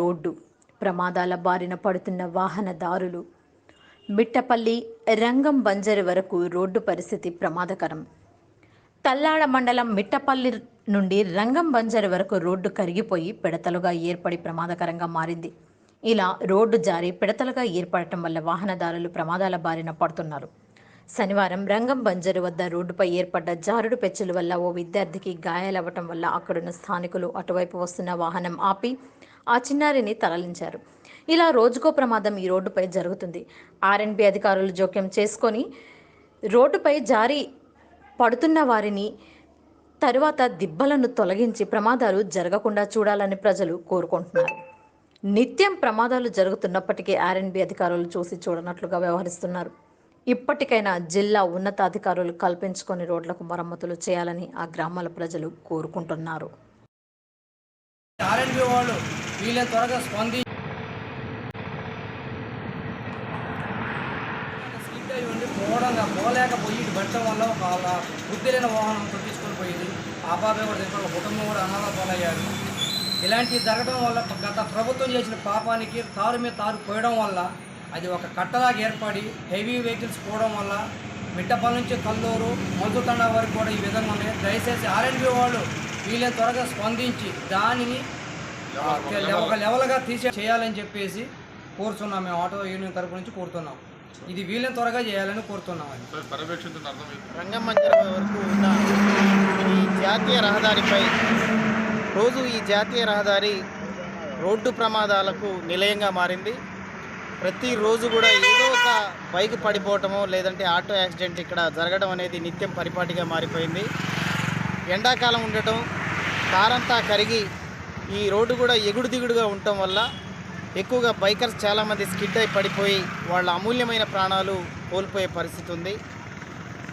Road. ప్రమాదాల బారిన పడుతున్న వాహనదారులు. మిట్టపల్లి రంగం బంజరు వరకు రోడ్డు పరిస్థితి ప్రమాదకరం. తల్లాడ మండలం మిట్టపల్లి నుండి రంగం బంజరు వరకు రోడ్డు కరిగిపోయి పిడతలుగా ఏర్పడి ప్రమాదకరంగా మారింది. ఇలా రోడ్డు జారి పిడతలుగా ఏర్పడటం వల్ల వాహనదారులు ప్రమాదాల బారిన పడుతున్నారు. శనివారం రంగం బంజరు వద్ద రోడ్డుపై ఏర్పడ్డ జారుడు పెచ్చుల వల్ల ఓ విద్యార్థికి గాయాలవ్వటం వల్ల అక్కడున్న స్థానికులు అటువైపు వస్తున్న వాహనం ఆపి ఆ చిన్నారిని తరలించారు. ఇలా రోజుకో ప్రమాదం ఈ రోడ్డుపై జరుగుతుంది. ఆర్ఎన్బి అధికారులు జోక్యం చేసుకొని రోడ్డుపై జారి పడుతున్న వారిని తరువాత దిబ్బలను తొలగించి ప్రమాదాలు జరగకుండా చూడాలని ప్రజలు కోరుకుంటున్నారు. నిత్యం ప్రమాదాలు జరుగుతున్నప్పటికీ ఆర్ఎన్బి అధికారులు చూసి చూడనట్లుగా వ్యవహరిస్తున్నారు. ఇప్పటికైనా జిల్లా ఉన్నతాధికారులు కల్పించుకొని రోడ్లకు మరమ్మతులు చేయాలని ఆ గ్రామాల ప్రజలు కోరుకుంటున్నారు. ఆర్ఎన్బి వాళ్ళు వీళ్ళని త్వరగా స్పంది స్లిప్ అయి ఉండి పోవడంగా పోలేకపోయి పెట్టడం వల్ల ఒక బుద్ధి లేని వాహనం తీసుకొని పోయింది. ఆ బాబాయ్ కూడా తెలిసిన ఒక కుటుంబం కూడా అనాథ పాలయ్యారు ఇలాంటివి జరగడం వల్ల గత ప్రభుత్వం చేసిన పాపానికి తారు మీద తారు పోయడం వల్ల అది ఒక కట్టలాగా ఏర్పడి హెవీ వెహికల్స్ పోవడం వల్ల మిట్టపల్లి నుంచి కల్లూరు మంచుతండ వరకు కూడా ఈ విధంగా ఉన్నాయి. దయచేసి ఆర్ఎన్బి వాళ్ళు వీళ్ళని త్వరగా స్పందించి దానిని ఒక లెవెల్గా తీసే చేయాలని చెప్పేసి కోరుతున్నాం. మేము ఆటో యూనియన్ తరపు నుంచి కోరుతున్నాం. ఇది వీళ్ళని త్వరగా చేయాలని కోరుతున్నాం? రంగమంజర వరకు ఉన్న ఈ జాతీయ రహదారిపై రోజు ఈ జాతీయ రహదారి రోడ్డు ప్రమాదాలకు నిలయంగా మారింది. ప్రతిరోజు కూడా ఏదో ఒక బైక్ పడిపోవటమో లేదంటే ఆటో యాక్సిడెంట్ ఇక్కడ జరగడం అనేది నిత్యం పరిపాటిగా మారిపోయింది. ఎండాకాలం ఉండటం కారంతా కరిగి ఈ రోడ్డు కూడా ఎగుడు దిగుడుగా ఉండటం వల్ల ఎక్కువగా బైకర్స్ చాలామంది స్కిడ్ అయి పడిపోయి వాళ్ళ అమూల్యమైన ప్రాణాలు కోల్పోయే పరిస్థితి ఉంది.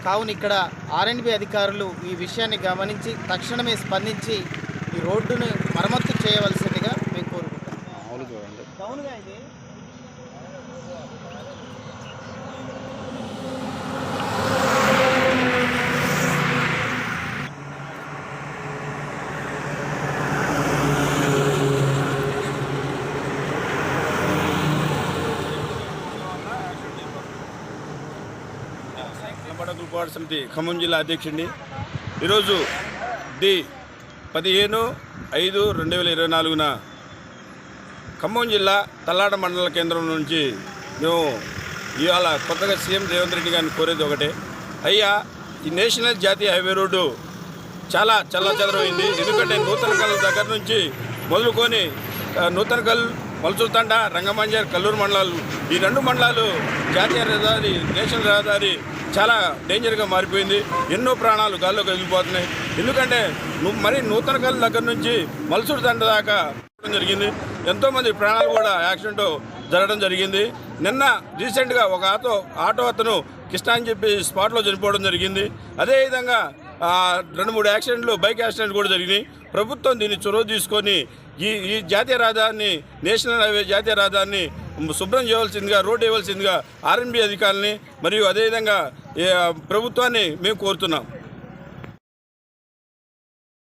కావున ఇక్కడ ఆర్ఎండ్బి అధికారులు ఈ విషయాన్ని గమనించి తక్షణమే స్పందించి ఈ రోడ్డును మరమ్మతు చేయవలసిందిగా మేము కోరుకుంటాం డౌన్గా పోరాట సమితి ఖమ్మం జిల్లా అధ్యక్షుడిని. ఈరోజు ది పదిహేను ఐదు రెండు వేల ఇరవై నాలుగున ఖమ్మం జిల్లా తల్లాడ మండల కేంద్రం నుంచి మేము ఇవాళ కొత్తగా సీఎం రేవంత్ రెడ్డి గారిని కోరేది ఒకటే. అయ్యా ఈ నేషనల్ జాతీయ హైవే రోడ్డు చాలా చల్ల ఎందుకంటే ఎందుకంటే కళ్ళ దగ్గర నుంచి మొదలుకొని నూతన నూతనకల్ మల్సూర్తండ రంగమంజర్ కల్లూరు మండలాలు. ఈ రెండు మండలాలు జాతీయ రహదారి నేషనల్ రహదారి చాలా డేంజర్గా మారిపోయింది. ఎన్నో ప్రాణాలు గాల్లోకి వెళ్ళిపోతున్నాయి ఎందుకంటే మరి నూతన కళ్ళ దగ్గర నుంచి మల్సూర్ తండ దాకా పోవడం జరిగింది. ఎంతోమంది ప్రాణాలు కూడా యాక్సిడెంట్ జరగడం జరిగింది. నిన్న రీసెంట్గా ఒక ఆటో ఆటో అతను కృష్ణ అని చెప్పి స్పాట్లో చనిపోవడం జరిగింది. అదేవిధంగా రెండు మూడు యాక్సిడెంట్లు బైక్ యాక్సిడెంట్ కూడా జరిగినాయి. ప్రభుత్వం దీన్ని చొరవ తీసుకొని ఈ ఈ జాతీయ రహదారిని నేషనల్ హైవే జాతీయ రహదారిని శుభ్రం చేయవలసిందిగా రోడ్డు వేయవలసిందిగా ఆర్ఎన్బి అధికారులని మరియు అదేవిధంగా ప్రభుత్వాన్ని మేము కోరుతున్నాం.